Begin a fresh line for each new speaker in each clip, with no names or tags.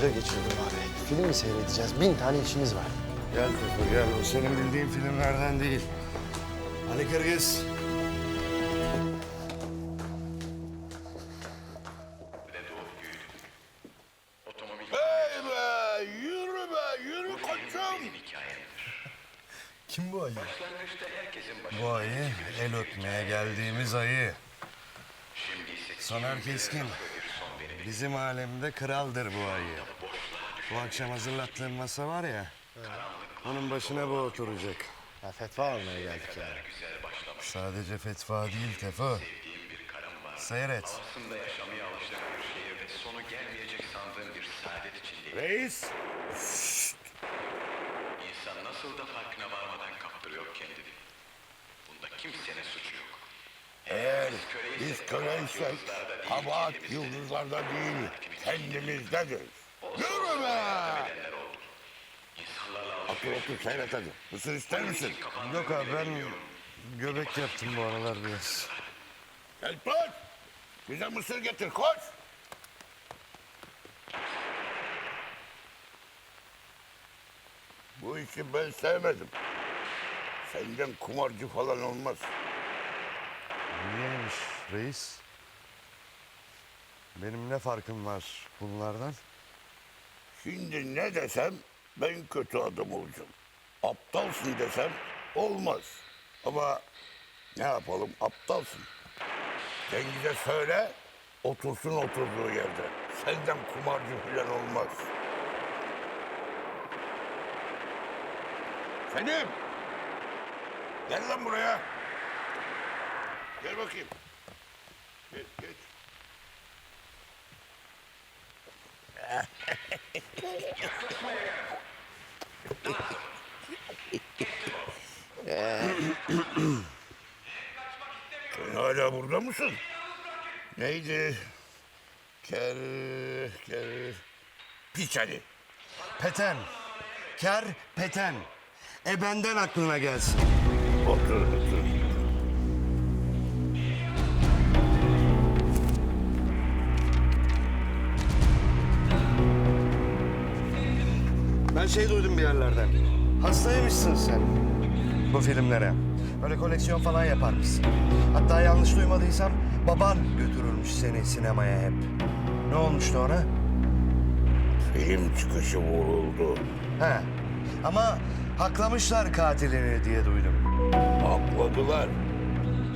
dalga geçiyorum abi. Film mi seyredeceğiz? Bin tane işimiz var.
Gel Tufo gel. O senin bildiğin filmlerden değil. Ali Kırgız.
Hey be! Yürü be! Yürü koçum!
Kim bu ayı? Bu ayı el öpmeye geldiğimiz ayı. Soner Keskin. Bizim alemde kraldır bu ayı. Bu akşam hazırlattığım masa var ya. Onun başına bu oturacak.
Ya fetva almaya geldik yani.
Sadece fetva değil Tefo. Seyret.
Reis!
İnsan nasıl da farkına varmadan kaptırıyor kendini. Bunda kimsenin suçu yok.
Eğer biz köleysek kabahat yıldızlarda değil, kendimizdedir. Yürü be! Otur otur seyret hadi. Mısır ister misin?
Yok abi ben göbek yaptım bu aralar biraz.
Gel koş! Bize mısır getir koş! Bu işi ben sevmedim. Senden kumarcı falan olmaz.
Niyeymiş reis? Benim ne farkım var bunlardan?
Şimdi ne desem ben kötü adam olacağım. Aptalsın desem olmaz. Ama ne yapalım aptalsın. Cengiz'e söyle otursun oturduğu yerde. Senden kumarcı falan olmaz. Selim! Gel lan buraya. Gel bakayım. Geç geç. Sen hala burada mısın? Neydi? Ker... Ker... Piç Ali.
Peten. Ker peten. E benden aklına gelsin.
Otur
şey duydum bir yerlerden. Hastaymışsın sen. Bu filmlere. Böyle koleksiyon falan yaparmışsın. Hatta yanlış duymadıysam baban götürürmüş seni sinemaya hep. Ne olmuştu ona?
Film çıkışı vuruldu.
He. Ama haklamışlar katilini diye duydum.
Akladılar.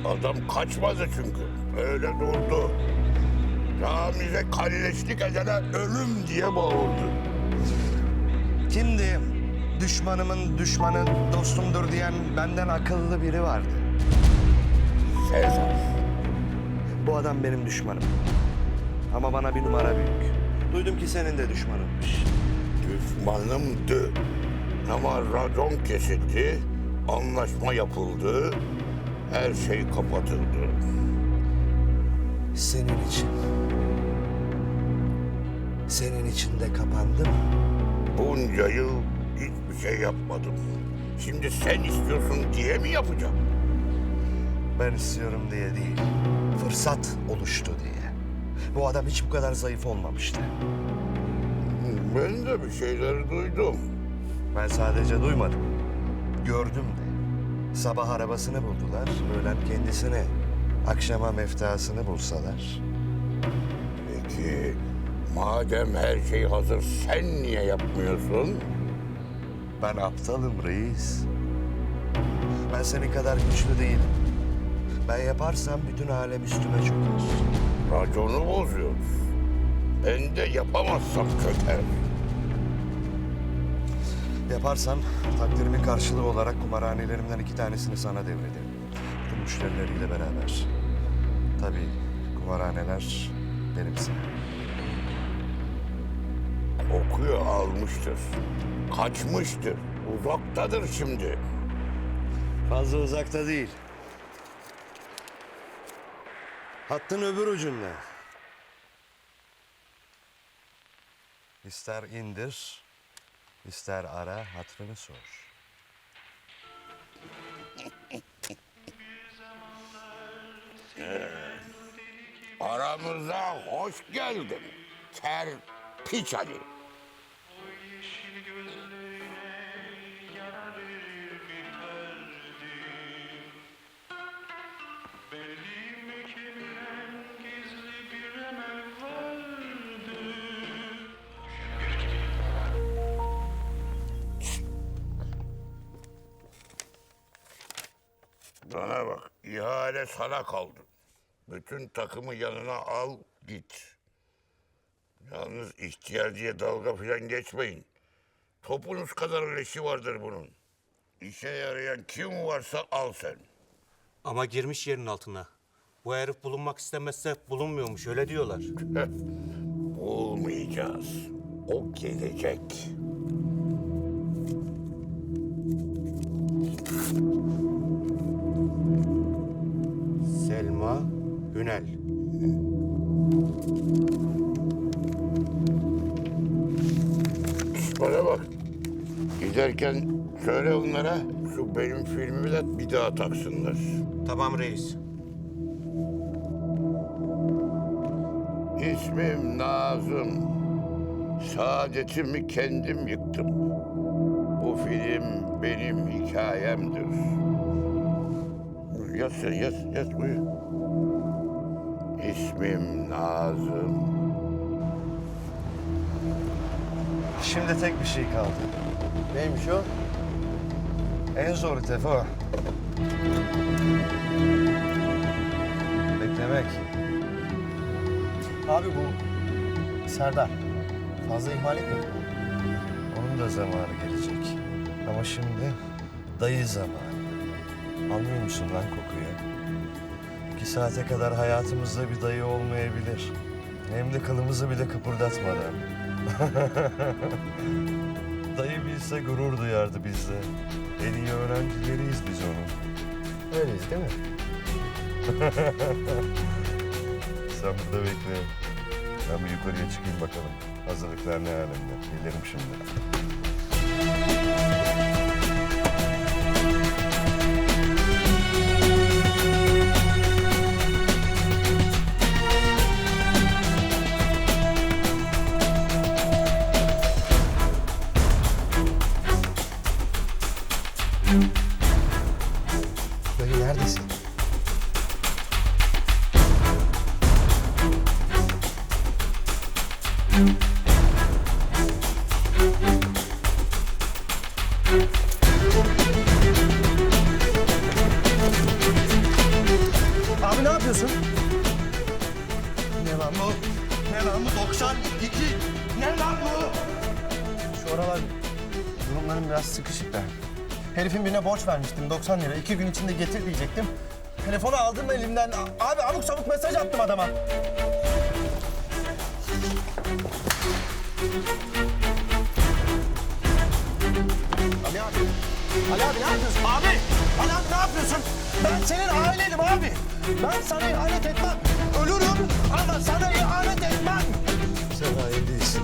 Adam kaçmadı çünkü. Öyle durdu. Ramize kalleşlik edene ölüm diye bağırdı.
Kimdi? Düşmanımın düşmanı dostumdur diyen benden akıllı biri vardı.
Sezar.
Bu adam benim düşmanım. Ama bana bir numara büyük. Duydum ki senin de düşmanınmış.
Düşmanımdı. Ama racon kesildi, anlaşma yapıldı, her şey kapatıldı.
Senin için. Senin için de kapandı mı?
Bunca yıl hiçbir şey yapmadım. Şimdi sen istiyorsun diye mi yapacağım?
Ben istiyorum diye değil. Fırsat oluştu diye. Bu adam hiç bu kadar zayıf olmamıştı.
Ben de bir şeyler duydum.
Ben sadece duymadım. Gördüm de. Sabah arabasını buldular, öğlen kendisini. Akşama meftasını bulsalar.
Peki madem her şey hazır sen niye yapmıyorsun?
Ben aptalım reis. Ben senin kadar güçlü değilim. Ben yaparsam bütün alem üstüme çöker.
Raconu bozuyoruz. Ben de yapamazsam köter.
Yaparsam takdirimin karşılığı olarak kumarhanelerimden iki tanesini sana devrederim. Bütün müşterileriyle beraber. Tabii kumarhaneler benimse.
Kokuyu almıştır. Kaçmıştır. Uzaktadır şimdi.
Fazla uzakta değil. Hattın öbür ucunda. İster indir, ister ara, hatrını sor.
Aramıza hoş geldin. Ker piç Ali. Bana bak, ihale sana kaldı. Bütün takımı yanına al, git. Yalnız ihtiyacıya dalga falan geçmeyin. Topunuz kadar leşi vardır bunun. İşe yarayan kim varsa al sen.
Ama girmiş yerin altına. Bu herif bulunmak istemezse bulunmuyormuş öyle diyorlar.
Bulmayacağız. O gelecek.
Selma Hünel.
Bana bak. Giderken söyle onlara şu benim filmimi de bir daha taksınlar.
Tamam reis.
İsmim Nazım. Saadetimi kendim yıktım. Bu film benim hikayemdir. Yaz sen yaz, yaz buyur. İsmim Nazım.
Şimdi tek bir şey kaldı.
Neymiş o?
En zoru Tefo. Beklemek.
Abi bu Serdar. Fazla ihmal etme.
Onun da zamanı gelecek. Ama şimdi dayı zamanı. Anlıyor musun lan kokuyu? İki saate kadar hayatımızda bir dayı olmayabilir. Hem de kılımızı bile kıpırdatmadan. dayı bilse gurur duyardı bizle. En iyi öğrencileriyiz biz onun.
Öyleyiz değil mi?
Sen burada bekle. Ben bir yukarıya çıkayım bakalım. Hazırlıklar ne alemde. Gelirim şimdi.
Dayı neredesin? Abi ne yapıyorsun? Ne lan bu? Ne lan bu? 92. Ne lan bu? Şu aralar durumlarım biraz sıkışık da. Herifin birine borç vermiştim 90 lira. İki gün içinde getir diyecektim. Telefonu aldım elimden. Abi abuk sabuk mesaj attım adama. Ali abi. Ali abi ne yapıyorsun? Abi! Ali abi ne yapıyorsun? Ben senin ailenim abi. Ben sana ihanet etmem. Ölürüm ama sana ihanet etmem.
Sen hain değilsin.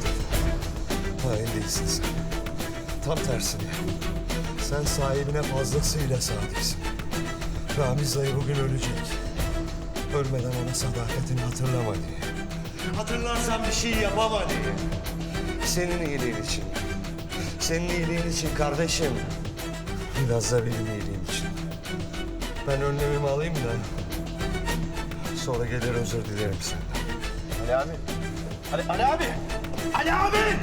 Hain değilsin sen. Tam tersine. Sen sahibine fazlasıyla sadıksın. Ramiz dayı bugün ölecek. Ölmeden ona sadakatini hatırlama diye. Hatırlarsan bir şey yapama diye. Senin iyiliğin için. Senin iyiliğin için kardeşim. Biraz da benim iyiliğim için. Ben önlemimi alayım da... Sonra gelir özür dilerim senden.
Ali abi. Ali, Ali abi. Ali abi!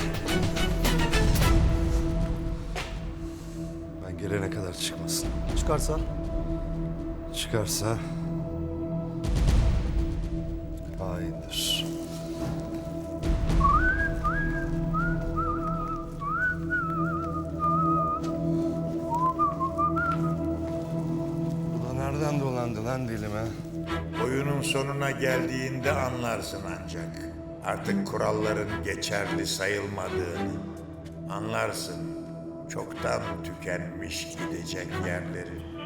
Gelene kadar çıkmasın.
Çıkarsa?
Çıkarsa haindir. Bu da nereden dolandı lan dilime?
Oyunun sonuna geldiğinde anlarsın ancak. Artık kuralların geçerli sayılmadığını. Anlarsın çoktan tükenmiş gidecek yerleri.